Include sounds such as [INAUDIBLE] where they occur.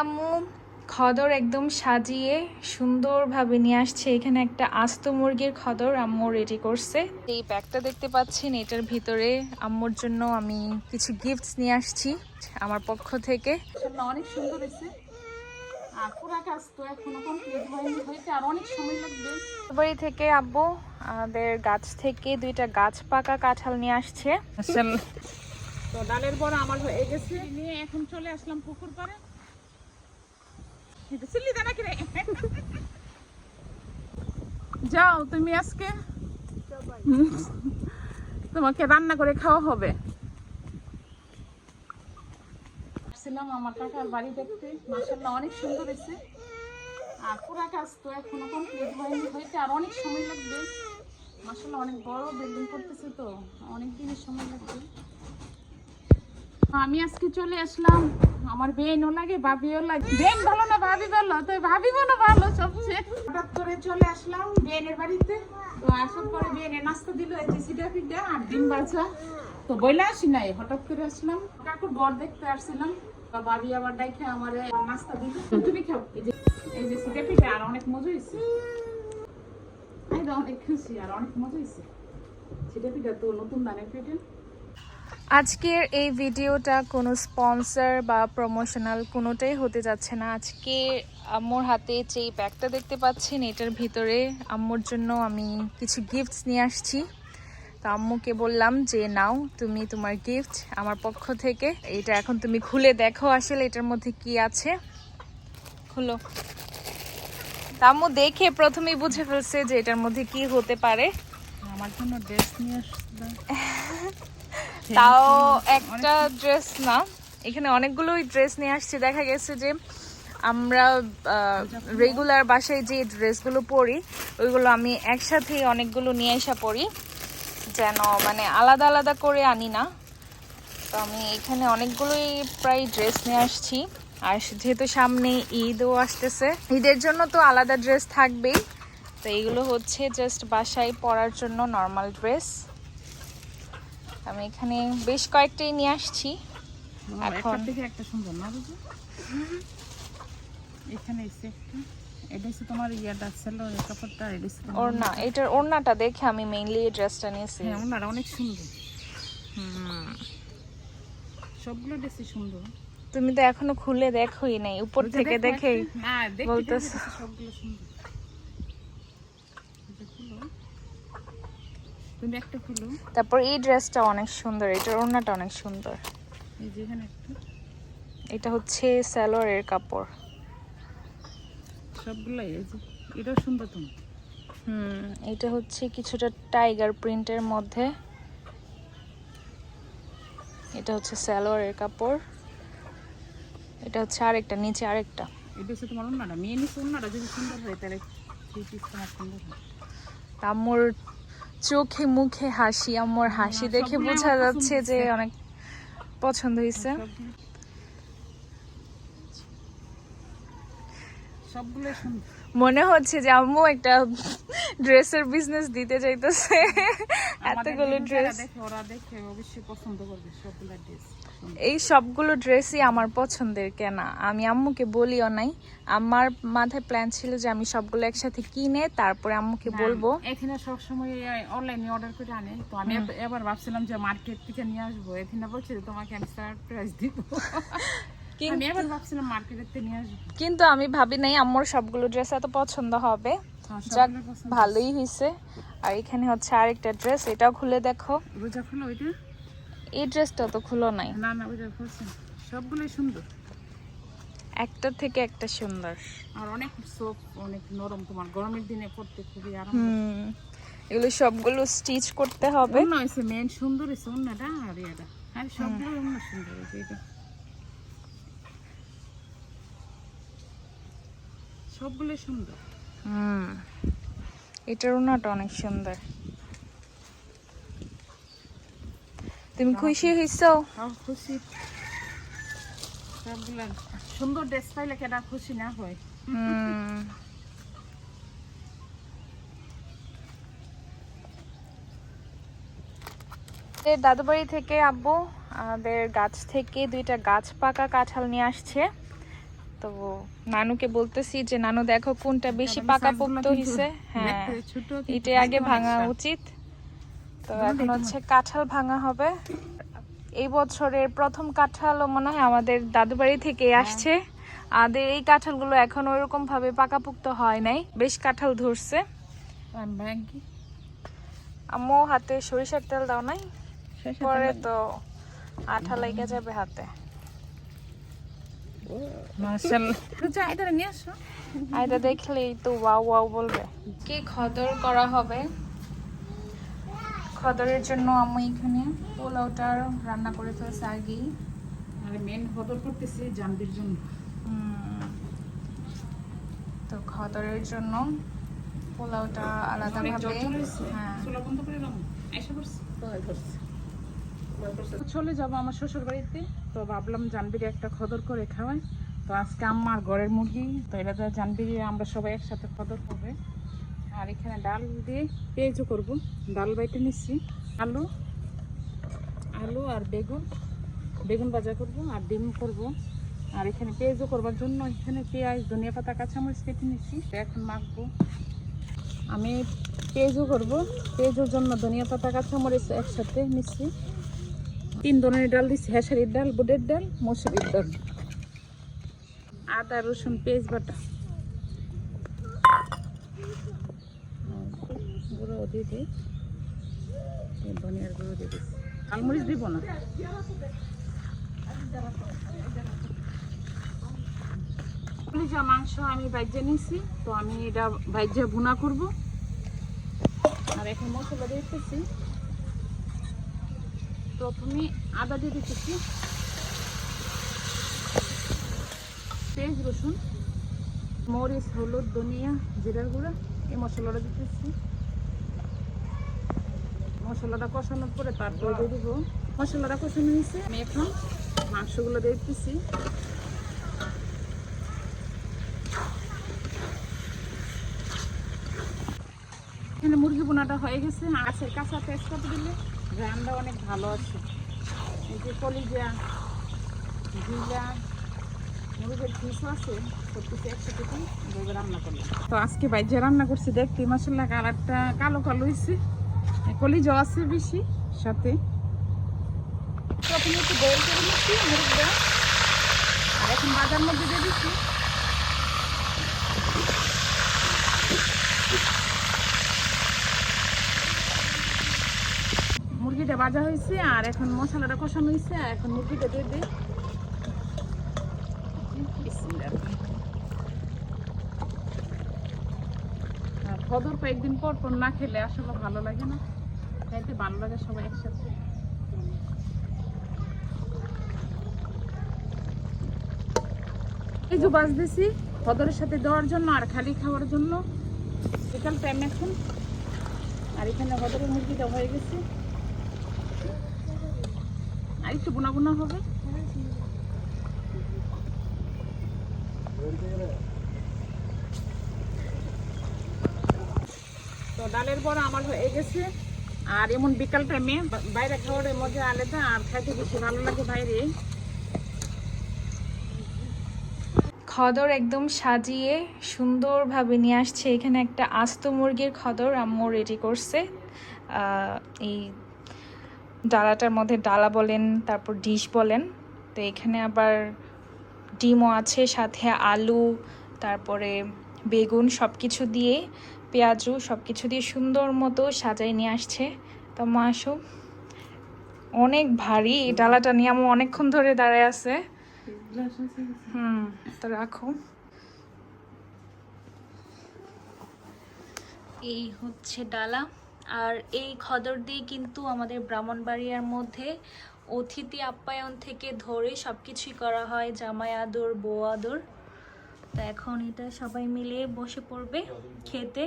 আম্মু খদর একদম সাজিয়ে সুন্দরভাবে নিয়ে আসছে। এখানে একটা আস্ত মুরগির খদর আম্মু রেডি করছে। এই ব্যাগটা দেখতে পাচ্ছেন এটার ভিতরে আম্মুর জন্য আমি কিছু গিফটস নিয়ে আসছি আমার পক্ষ থেকে। অনেক সুন্দর হয়েছে। বাড়ি থেকে আব্বু আমাদের গাছ থেকে দুইটা গাছ পাকা কাঁঠাল নিয়ে আসছে। তো ডালের বড় আমার হয়ে গেছে। নিয়ে এখন চলে আসলাম পুকুর পাড়ে। যাও, তুমি আজকে তোমাকে রান্না করে খাওয়া হবে। আমার কাকার মাসাল্লাহ অনেক সুন্দর হয়েছে। আর কাজ তো অনেক সময় মাসাল্লাহ অনেক বড় বিল্ডিং করতেছে তো, অনেক দিনের সময় লাগবে। আমি আজকে চলে আসলাম। আমার বেনও লাগে, ভাবিও লাগে। বেন ভালো না, ভাবি ভালো? তো ভাবি মনে ভালো সবচেয়ে। হঠাৎ করে চলে আসলাম বেনের বাড়িতে। তো আসার পরে বেনে নাস্তা দিল, এই ফিডা আর ডিম বাজা তো আসি নাই, হঠাৎ করে আসলাম। কাকুর বর দেখতে আসছিলাম। ভাবি আবার আমার নাস্তা দিল। তুমি খাও, এই যে এই যে সিডা ফিডা আর অনেক মজা হয়েছে অনেক খুশি, আর অনেক মজা হয়েছে সিডা ফিডা তো নতুন দানের পেটে আজকের এই ভিডিওটা কোনো স্পন্সর বা প্রমোশনাল কোনোটাই হতে যাচ্ছে না। আজকে আম্মুর হাতে যে ব্যাগটা দেখতে পাচ্ছেন এটার ভিতরে আম্মুর জন্য আমি কিছু গিফটস নিয়ে আসছি। তো আম্মুকে বললাম যে নাও তুমি তোমার গিফট আমার পক্ষ থেকে। এটা এখন তুমি খুলে দেখো আসলে এটার মধ্যে কি আছে। খুলো। তা আম্মু দেখে প্রথমেই বুঝে ফেলছে যে এটার মধ্যে কি হতে পারে। আমার জন্য ড্রেস নিয়ে আসবে। [LAUGHS] তাও একটা ড্রেস না। এখানে অনেকগুলোই ড্রেস নিয়ে আসছে। দেখা গেছে যে আমরা রেগুলার বাসায় যে ড্রেসগুলো পরি ওইগুলো আমি একসাথে অনেকগুলো নিয়ে এসে পরি। যেন মানে আলাদা আলাদা করে আনি না। তো আমি এখানে অনেকগুলোই প্রায় ড্রেস নিয়ে আসছি। আর যেহেতু সামনে ঈদও আসতেছে ঈদের জন্য তো আলাদা ড্রেস থাকবেই। তো এইগুলো হচ্ছে জাস্ট বাসায় পরার জন্য নর্মাল ড্রেস আমি এখানে বেশ কয়েকটাই নিয়ে আসছি। এখন এখন থেকে একটা সুন্দর না বুঝি এখানে এসে এটা হচ্ছে তোমার ইয়াটা ছিল কাপড়টা এটা হচ্ছে ওড়না এটার ওড়নাটা দেখে আমি মেইনলি এই ড্রেসটা নিয়েছি। হ্যাঁ অনেক সুন্দর। সবগুলো ড্রেসই সুন্দর। তুমি তো এখনও খুলে দেখোই নাই উপর থেকে দেখো দেখেই হ্যাঁ বলতেছো। সবগুলো সুন্দর এই যে খুলো। তুমি একটা খুলো। তারপর এই ড্রেসটা অনেক সুন্দর এটার ওড়নাটা অনেক সুন্দর। এই যে এখানে একটা। এটা হচ্ছে স্যালোয়ারের কাপড়। সবগুলাই এই যে এটাও সুন্দর তুমি হুম এটা হচ্ছে কিছুটা টাইগার প্রিন্টের মধ্যে। এটা হচ্ছে স্যালোয়ারের কাপড়। এটা হচ্ছে আরেকটা নিচে আরেকটা। এটা হচ্ছে তোমার অন্যটা মেয়ে নিচে অন্যটা যদি সুন্দর হয় তাহলে থ্রি পিস সুন্দর হয়। আম্মুর চোখে মুখে হাসি আমার হাসি দেখে বোঝা যাচ্ছে যে অনেক পছন্দ হয়েছে। সবগুলো- সুন্দর। মনে হচ্ছে যে আম্মু একটা ড্রেসের বিজনেস দিতে চাইতেছে। এতগুলো ড্রেস ওরা দেখে অবশ্যই পছন্দ করবে সবগুলো ড্রেস এই সবগুলো ড্রেসই আমার পছন্দের কেনা। আমি আম্মুকে বলিও নাই। আমার মাথায় প্ল্যান ছিল যে আমি সবগুলো একসাথে কিনে তারপরে আম্মুকে বলব। এখানে সবসময় অনলাইনে অর্ডার করে আনে। তো আমি এবার ভাবছিলাম যে মার্কেট থেকে নিয়ে আসব। এখানে বলছি তোমাকে আমি সারপ্রাইজ দিব। [LAUGHS] কিন্তু আমি ভাবি নাই আম্মুর সবগুলো ড্রেস এত পছন্দ হবে। হ্যাঁ, যাক ভালোই হয়েছে আর এখানে হচ্ছে আরেকটা ড্রেস এটাও খুলে দেখো। এই ড্রেসটা তো খুলো নাই। না না ওইটা সবগুলোই সুন্দর। একটা থেকে একটা সুন্দর। আর অনেক সফট অনেক নরম তোমার। গরমের দিনে পড়তে খুবই আরাম এগুলো সবগুলো স্টিচ করতে হবে। মেন সুন্দর হয়েছে অন্যটা আর এটা আর সবগুলো অন্য সুন্দর হয়েছে এটা সবগুলো সুন্দর। হুম এটার ওনাটা অনেক সুন্দর। তুমি খুশি হইছো? সব খুশি। সুন্দর ড্রেস পাইলে কেটা খুশি না হয়? হুম। এর দাদুবাড়ি থেকে আব্বু আমাদের গাছ থেকে দুইটা গাছ পাকা কাঁঠাল নিয়ে আসছে। তো নানুকে বলতেছি যে নানু দেখো কোনটা বেশি পাকাপোক্ত হয়েছে হ্যাঁ এটাই আগে ভাঙা উচিত। তো এখন হচ্ছে কাঁঠাল ভাঙা হবে। এই বছরের প্রথম কাঁঠালও মনে হয় আমাদের দাদু বাড়ি থেকে আসছে। আমাদের এই কাঁঠালগুলো এখন ওইরকম ভাবে পাকাপোক্ত হয় নাই। বেশ কাঁঠাল ধরছে। আম্মু হাতে সরিষার তেল দাও নাই? পরে তো আঠা লেগে যাবে হাতে। মাশাআল্লাহ। তো নিয়ে আসো। আইটা দেখলেই তো ওয়াও ওয়াও বলবে। কি খদর করা হবে? খদরের জন্য আমি এখানে। পোলাওটা রান্না করে ফেলছি আগেই আরে মেন হদর করতেছি জানবির জন্য। তো খদরের জন্য পোলাওটা আলাদাভাবে হ্যাঁ। করছি? চলে যাব আমার শ্বশুর বাড়িতে তো ভাবলাম জানবিরি একটা খদর করে খাওয়াই। তো আজকে আমার ঘরের মুরগি, তো এটা তো জানবিরি আমরা সবাই একসাথে খদর করবে। আর এখানে ডাল দিয়ে পেঁয়াজও করব। ডাল বাইটে নিচ্ছি। আলু আলু আর বেগুন। বেগুন ভাজা করব আর ডিম করব। আর এখানে পেঁয়াজও করবার জন্য এখানে পেঁয়াজ, ধনিয়া পাতা, কাঁচামরিচ কেটে নিচ্ছি। এখন মাখবো। আমি পেঁয়াজও করব। পেঁয়াজের জন্য ধনিয়া পাতা, কাঁচামরিচ একসাথে মিশি তিন ধরনের ডাল দিচ্ছি হেসারির ডাল, বুটের ডাল, মসুরির ডাল। আদা, রসুন, পেঁয়াজ বাটা। গুঁড়ো দিয়ে দিই। ধনিয়ার গুঁড়ো দিয়ে দিচ্ছি আলমরিচ দিব না? কলিজা মাংস আমি বাইজে নিয়েছি তো আমি এটা বাইজে ভুনা করব। আর এখন মশলা দিতেছি। প্রথমে আদা দিয়ে দিতেছি। পেঁয়াজ, রসুন, মরিচ, হলুদ, ধনিয়া, জিরার গুঁড়া, এই মশলাটা দিতেছি। মশলাটা কষানোর পরে তারপরে দিয়ে দিব। মশলাটা কষানো হয়েছে। আমি এখন মাংসগুলো দিয়ে দিতেছি। এখানে মুরগি বোনাটা হয়ে গেছে। মাছের কাঁচা তেজপাতা দিলে রান্না অনেক ভালো আছে। এই যে কলিজা জিরা মুরগির আছে রান্না করলাম তো আজকে বাইজে রান্না করছি, দেখতে মশলা কালারটা কালো কালো হয়েছে কলিজাও আছে বেশি, সাথে। মুরগিটা। আর এখন বাজার মধ্যে দিয়ে দিচ্ছি। মুরগিটা ভাজা হয়েছে, আর এখন মশলাটা কষানো হয়েছে, আর এখন মুরগিটা দিয়ে দিই খদর কয়েকদিন পর পর না খেলে আসলে ভালো লাগে না। খাইতে ভালো লাগে সবাই একসাথে। এই যে বাজতেছি খদরের সাথে দেওয়ার জন্য আর খালি খাওয়ার জন্য। বিকাল টাইম এখন। আর এখানে হদরের মুরগিটা হয়ে গেছে। একটু বোনা হবে। তো ডালের বড়া আমার হয়ে গেছে। আর এমন বিকাল টাইমে বাইরে খাওয়ার মজা আলাদা, আর খাইতে বেশি ভালো লাগে বাইরে। খদর একদম সাজিয়ে সুন্দরভাবে নিয়ে আসছে। এখানে একটা আস্ত মুরগির খদর আম্মু রেডি করছে। এই ডালাটার মধ্যে ডালা বলেন, তারপর ডিশ বলেন। তো এখানে আবার ডিমও আছে, সাথে আলু, তারপরে বেগুন সব কিছু দিয়ে, পেঁয়াজু সব কিছু দিয়ে সুন্দর মতো সাজাই নিয়ে আসছে। তো মা আসো অনেক ভারী, এই ডালাটা নিয়ে আমার অনেকক্ষণ ধরে দাঁড়ায় আছে। হুম, তো রাখো। এই হচ্ছে ডালা। আর এই খদর দিয়ে কিন্তু আমাদের ব্রাহ্মণবাড়িয়ার মধ্যে অতিথি আপ্যায়ন থেকে ধরে সব কিছুই করা হয়, জামাই আদর বৌ আদর। তা এখন এটা সবাই মিলে বসে পড়বে খেতে।